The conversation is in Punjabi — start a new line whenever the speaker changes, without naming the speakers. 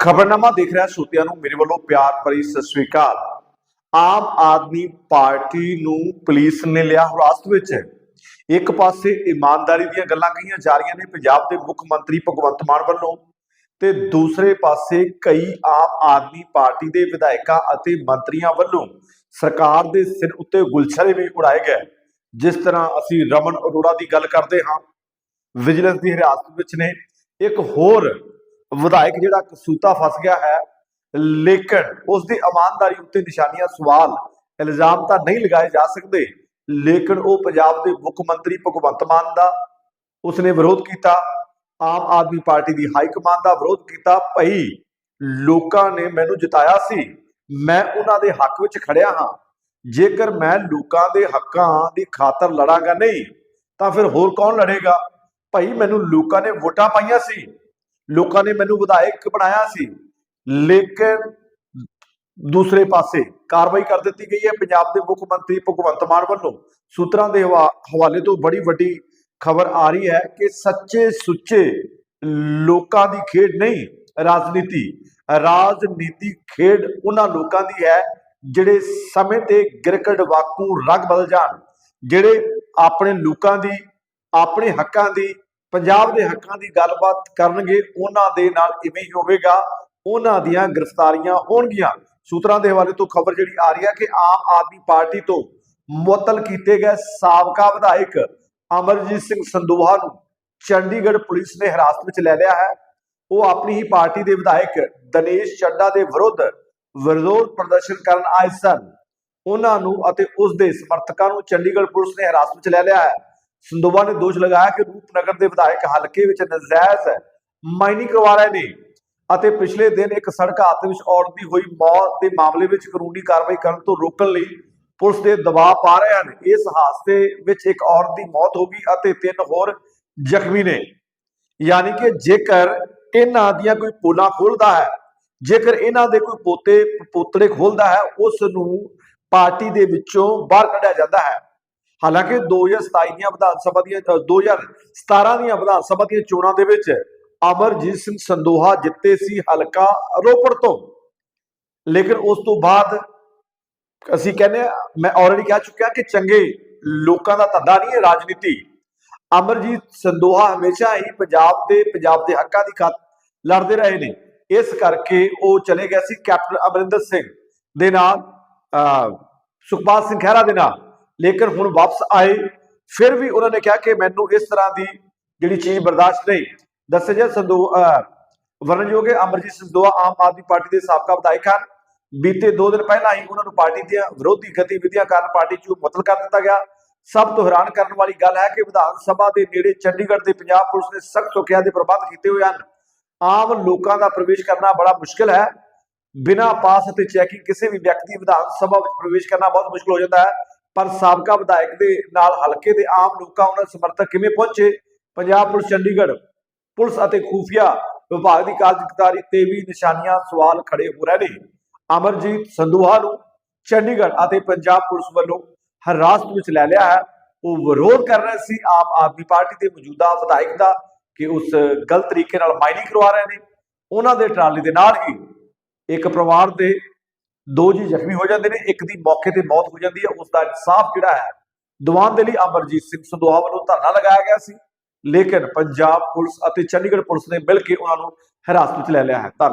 ਖਬਰਨਾਮਾ ਦੇਖ ਰਿਹਾ ਸਰੋਤਿਆਂ ਨੂੰ, ਮੇਰੇ ਵੱਲੋਂ ਪਿਆਰ ਭਰੀ ਸਤਿ ਸ੍ਰੀ ਅਕਾਲ। ਆਮ ਆਦਮੀ ਪਾਰਟੀ ਨੂੰ ਪੁਲਿਸ ਨੇ ਲਿਆ ਹਿਰਾਸਤ ਵਿੱਚ। ਇੱਕ ਪਾਸੇ ਇਮਾਨਦਾਰੀ ਦੀਆਂ ਗੱਲਾਂ ਕਹੀਆਂ ਜਾ ਰਹੀਆਂ ਨੇ, ਪੰਜਾਬ ਦੇ ਮੁੱਖ ਮੰਤਰੀ ਭਗਵੰਤ ਮਾਨ ਵੱਲੋਂ, ਤੇ ਦੂਸਰੇ ਪਾਸੇ ਕਈ ਆਮ ਆਦਮੀ ਪਾਰਟੀ ਦੇ ਵਿਧਾਇਕਾਂ ਅਤੇ ਮੰਤਰੀਆਂ ਵੱਲੋਂ ਸਰਕਾਰ ਦੇ ਸਿਰ ਉੱਤੇ ਗੁਲਛਰੇ ਵੀ ਉਡਾਏ ਗਏ। ਜਿਸ ਤਰ੍ਹਾਂ ਅਸੀਂ ਰਮਨ ਅਰੋੜਾ ਦੀ ਗੱਲ ਕਰਦੇ ਹਾਂ, ਵਿਜੀਲੈਂਸ ਦੀ ਹਿਰਾਸਤ ਵਿੱਚ ਨੇ। ਇੱਕ ਹੋਰ ਵਿਧਾਇਕ ਜਿਹੜਾ ਕਸੂਤਾ ਫਸ ਗਿਆ ਹੈ, ਲੇਕਿਨ ਉਸ ਦੀ ਇਮਾਨਦਾਰੀ ਉੱਤੇ ਨਿਸ਼ਾਨੀਆਂ, ਸਵਾਲ, ਇਲਜ਼ਾਮ ਤਾਂ ਨਹੀਂ ਲਗਾਏ ਜਾ ਸਕਦੇ, ਲੇਕਿਨ ਉਹ ਪੰਜਾਬ ਦੇ ਮੁੱਖ ਮੰਤਰੀ ਭਗਵੰਤ ਮਾਨ ਦਾ ਉਸਨੇ ਵਿਰੋਧ ਕੀਤਾ, ਆਮ ਆਦਮੀ ਪਾਰਟੀ ਦੀ ਹਾਈ ਕਮਾਂਡ ਦਾ ਵਿਰੋਧ ਕੀਤਾ, ਭਈ ਲੋਕਾਂ ਨੇ ਮੈਨੂੰ ਜਿਤਾਇਆ ਸੀ, ਮੈਂ ਉਹਨਾਂ ਦੇ ਹੱਕ ਵਿੱਚ ਖੜਿਆ ਹਾਂ, ਜੇਕਰ ਮੈਂ ਲੋਕਾਂ ਦੇ ਹੱਕਾਂ ਦੀ ਖਾਤਰ ਲੜਾਂਗਾ ਨਹੀਂ, ਤਾਂ ਫਿਰ ਹੋਰ ਕੌਣ ਲੜੇਗਾ? ਭਾਈ ਮੈਨੂੰ ਲੋਕਾਂ ਨੇ ਵੋਟਾਂ ਪਾਈਆਂ ਸੀ ਲੋਕਾਂ ਨੇ ਮੈਨੂੰ ਵਿਧਾਇਕ ਬਣਾਇਆ ਸੀ। ਲੇਕਿਨ ਦੂਸਰੇ ਪਾਸੇ ਕਾਰਵਾਈ ਕਰ ਦਿੱਤੀ ਗਈ ਹੈ। ਪੰਜਾਬ ਦੇ ਮੁੱਖ ਮੰਤਰੀ ਭਗਵੰਤ ਮਾਨ ਵੱਲੋਂ ਸੂਤਰਾਂ ਦੇ ਹਵਾਲੇ ਤੋਂ ਬੜੀ ਵੱਡੀ ਖਬਰ ਆ ਰਹੀ ਹੈ ਕਿ ਸੱਚੇ ਸੁੱਚੇ ਲੋਕਾਂ ਦੀ ਖੇਡ ਨਹੀਂ, ਰਾਜਨੀਤੀ ਰਾਜਨੀਤੀ ਖੇਡ ਉਹਨਾਂ ਲੋਕਾਂ ਦੀ ਹੈ ਜਿਹੜੇ ਸਮੇਂ ਤੇ ਗਿਰਕਟ ਵਾਕੂ ਰਗ ਬਦਲ ਜਾਣ, ਜਿਹੜੇ ਆਪਣੇ ਲੋਕਾਂ ਦੀ, ਆਪਣੇ ਹੱਕਾਂ ਦੀ ਪੰਜਾਬ ਦੇ ਹੱਕਾਂ ਦੀ ਗੱਲਬਾਤ ਕਰਨਗੇ, ਉਹਨਾਂ ਦੇ ਨਾਲ ਇਵੇਂ ਹੀ ਹੋਵੇਗਾ, ਉਹਨਾਂ ਦੀਆਂ ਗ੍ਰਿਫਤਾਰੀਆਂ ਹੋਣਗੀਆਂ। ਸੂਤਰਾਂ ਦੇ ਹਵਾਲੇ ਤੋਂ ਖਬਰ ਜਿਹੜੀ ਆ ਰਹੀ ਹੈ ਕਿ ਆਮ ਆਦਮੀ ਪਾਰਟੀ ਤੋਂ ਮੁਅੱਤਲ ਕੀਤੇ ਗਏ ਸਾਬਕਾ ਵਿਧਾਇਕ ਅਮਰਜੀਤ ਸਿੰਘ ਸੰਦੋਹਾ ਨੂੰ ਚੰਡੀਗੜ੍ਹ ਪੁਲਿਸ ਨੇ ਹਿਰਾਸਤ ਵਿੱਚ ਲੈ ਲਿਆ ਹੈ। ਉਹ ਆਪਣੀ ਹੀ ਪਾਰਟੀ ਦੇ ਵਿਧਾਇਕ ਦਨੇਸ਼ ਚੱਡਾ ਦੇ ਵਿਰੁੱਧ ਵਿਰੋਧ ਪ੍ਰਦਰਸ਼ਨ ਕਰਨ ਆਏ ਸਨ। ਉਹਨਾਂ ਨੂੰ ਅਤੇ ਉਸ ਦੇ ਸਮਰਥਕਾਂ ਨੂੰ ਚੰਡੀਗੜ੍ਹ ਪੁਲਿਸ ਨੇ ਹਿਰਾਸਤ ਵਿੱਚ ਲੈ ਲਿਆ ਹੈ। ਸੰਦੋਵਾ ਨੇ ਦੋਸ਼ ਲਗਾਇਆ ਕਿ ਰੂਪਨਗਰ ਦੇ ਵਿਧਾਇਕ ਹਲਕੇ ਵਿੱਚ ਨਜਾਇਜ਼ ਮਾਈਨਿੰਗ ਕਰਵਾ ਰਹੇ ਨੇ ਅਤੇ ਪਿਛਲੇ ਦਿਨ ਇੱਕ ਸੜਕ ਹਾਦਸੇ ਵਿੱਚ ਔਰਤ ਦੀ ਹੋਈ ਮੌਤ ਦੇ ਮਾਮਲੇ ਵਿੱਚ ਕਾਨੂੰਨੀ ਕਾਰਵਾਈ ਕਰਨ ਤੋਂ ਰੋਕਣ ਲਈ ਪੁਲਿਸ ਦੇ ਦਬਾਅ ਪਾ ਰਹੇ ਹਨ। ਇਸ ਹਾਦਸੇ ਵਿੱਚ ਇੱਕ ਔਰਤ ਦੀ ਮੌਤ ਹੋ ਗਈ ਅਤੇ ਤਿੰਨ ਹੋਰ ਜ਼ਖਮੀ ਨੇ। ਯਾਨੀ ਕਿ ਜੇਕਰ ਇਹਨਾਂ ਦੀਆਂ ਕੋਈ ਪੋਲਾਂ ਖੋਲਦਾ ਹੈ, ਜੇਕਰ ਇਹਨਾਂ ਦੇ ਕੋਈ ਪੋਤੇ, ਪੋਤੜੇ ਖੋਲਦਾ ਹੈ, ਉਸ ਨੂੰ ਪਾਰਟੀ ਦੇ ਵਿੱਚੋਂ ਬਾਹਰ ਕੱਢਿਆ ਜਾਂਦਾ ਹੈ। ਹਾਲਾਂਕਿ 2027 ਦੀਆਂ ਵਿਧਾਨ ਸਭਾ ਦੀਆਂ ਅ, 2017 ਦੀਆਂ ਵਿਧਾਨ ਸਭਾ ਦੀਆਂ ਚੋਣਾਂ ਦੇ ਵਿੱਚ ਅਮਰਜੀਤ ਸਿੰਘ ਸੰਦੋਹਾ ਜਿੱਤੇ ਸੀ ਹਲਕਾ ਰੋਪੜ ਤੋਂ। ਲੇਕਿਨ ਉਸ ਤੋਂ ਬਾਅਦ ਅਸੀਂ ਕਹਿੰਦੇ ਹਾਂ, ਮੈਂ ਆਲਰੇਡੀ ਕਹਿ ਚੁੱਕਿਆ ਕਿ ਚੰਗੇ ਲੋਕਾਂ ਦਾ ਧੰਦਾ ਨਹੀਂ ਹੈ ਰਾਜਨੀਤੀ। ਅਮਰਜੀਤ ਸੰਦੋਹਾ ਹਮੇਸ਼ਾ ਹੀ ਪੰਜਾਬ ਦੇ ਪੰਜਾਬ ਦੇ ਹੱਕਾਂ ਦੀ ਖਾਤ ਲੜਦੇ ਰਹੇ ਨੇ। ਇਸ ਕਰਕੇ ਉਹ ਚਲੇ ਗਏ ਸੀ ਕੈਪਟਨ ਅਮਰਿੰਦਰ ਸਿੰਘ ਦੇ ਨਾਲ ਸੁਖਪਾਲ ਸਿੰਘ ਖਹਿਰਾ ਦੇ ਨਾਲ। ਲੇਕਿਨ ਹੁਣ ਵਾਪਸ ਆਏ ਫਿਰ ਵੀ ਉਹਨਾਂ ਨੇ ਕਿਹਾ ਕਿ ਮੈਨੂੰ ਇਸ ਤਰ੍ਹਾਂ ਦੀ ਜਿਹੜੀ ਚੀਜ਼ ਬਰਦਾਸ਼ਤ ਨਹੀਂ। ਦੱਸਿਆ ਜਾ ਸੰਦੋ ਅਹ, ਵਰਨਯੋਗ ਅਮਰਜੀਤ ਸੰਦੋਹਾ ਆਮ ਆਦਮੀ ਪਾਰਟੀ ਦੇ ਸਾਬਕਾ ਵਿਧਾਇਕ ਹਨ। ਬੀਤੇ 2 ਦਿਨ ਪਹਿਲਾਂ ਹੀ ਉਹਨਾਂ ਨੂੰ ਪਾਰਟੀ ਦੀਆਂ ਵਿਰੋਧੀ ਗਤੀਵਿਧੀਆਂ ਕਾਰਨ ਪਾਰਟੀ ਚੋਂ ਮੁਅੱਤਲ ਕਰ ਦਿੱਤਾ ਗਿਆ। ਸਭ ਤੋਂ ਹੈਰਾਨ ਕਰਨ ਵਾਲੀ ਗੱਲ ਹੈ ਕਿ ਵਿਧਾਨ ਸਭਾ ਦੇ ਨੇੜੇ ਚੰਡੀਗੜ੍ਹ ਦੇ ਪੰਜਾਬ ਪੁਲਿਸ ਨੇ ਸਖਤ ਸੁਰੱਖਿਆ ਦੇ ਪ੍ਰਬੰਧ ਕੀਤੇ ਹੋਏ ਹਨ। ਆਮ ਲੋਕਾਂ ਦਾ ਪ੍ਰਵੇਸ਼ ਕਰਨਾ ਬੜਾ ਮੁਸ਼ਕਲ ਹੈ। ਬਿਨਾਂ ਪਾਸ ਅਤੇ ਚੈਕਿੰਗ ਕਿਸੇ ਵੀ ਵਿਅਕਤੀ ਵਿਧਾਨ ਸਭਾ ਵਿੱਚ ਪ੍ਰਵੇਸ਼ ਕਰਨਾ ਬਹੁਤ ਮੁਸ਼ਕਲ ਹੋ ਜਾਂਦਾ ਹੈ। ਪਰ ਸਾਬਕਾ ਵਿਧਾਇਕ ਦੇ ਨਾਲ ਹਲਕੇ ਦੇ ਆਮ ਲੋਕਾਂ ਉਹਨਾਂ ਸਮਰਥਕ ਕਿਵੇਂ ਪਹੁੰਚੇ? ਪੰਜਾਬ ਪੁਲਿਸ ਚੰਡੀਗੜ੍ਹ ਪੁਲਿਸ ਅਤੇ ਖੂਫੀਆ ਵਿਭਾਗ ਦੀ ਕਾਰਜਕਾਰੀ ਤੇ ਵੀ ਨਿਸ਼ਾਨੀਆਂ ਸਵਾਲ ਖੜੇ ਹੋ ਰਹੇ ਨੇ। ਅਮਰਜੀਤ ਸੰਧੂਹਾ ਨੂੰ ਚੰਡੀਗੜ੍ਹ ਅਤੇ ਪੰਜਾਬ ਪੁਲਿਸ ਵੱਲੋਂ ਹਿਰਾਸਤ ਵਿੱਚ ਲੈ ਲਿਆ ਹੈ। ਉਹ ਵਿਰੋਧ ਕਰ ਰਹੇ ਸੀ ਆਮ ਆਦਮੀ ਪਾਰਟੀ ਦੇ ਮੌਜੂਦਾ ਵਿਧਾਇਕ ਦਾ ਕਿ ਉਸ ਗਲਤ ਤਰੀਕੇ ਨਾਲ ਮਾਈਨਿੰਗ ਕਰਵਾ ਰਹੇ ਨੇ। ਉਹਨਾਂ ਦੇ ਟਰਾਲੀ ਦੇ ਨਾਲ ਹੀ ਇੱਕ ਪਰਿਵਾਰ ਦੇ ਦੋ ਜੀ ਜ਼ਖਮੀ ਹੋ ਜਾਂਦੇ ਨੇ, ਇੱਕ ਦੀ ਮੌਕੇ ਤੇ ਮੌਤ ਹੋ ਜਾਂਦੀ ਹੈ, ਉਸ ਦਾ ਇਨਸਾਫ ਜਿਹੜਾ ਹੈ, ਦਿਵਾਨ ਦੇ ਲਈ ਅਮਰਜੀਤ ਸਿੰਘ ਸੰਦੋਹਾ ਵੱਲੋਂ ਧਰਨਾ ਲਗਾਇਆ ਗਿਆ ਸੀ। ਲੇਕਿਨ ਪੰਜਾਬ ਪੁਲਿਸ ਅਤੇ ਚੰਡੀਗੜ੍ਹ ਪੁਲਿਸ ਨੇ ਮਿਲ ਕੇ ਉਹਨਾਂ ਨੂੰ ਹਿਰਾਸਤ ਵਿੱਚ ਲੈ ਲਿਆ ਹੈ। ਧੰਨਵਾਦ।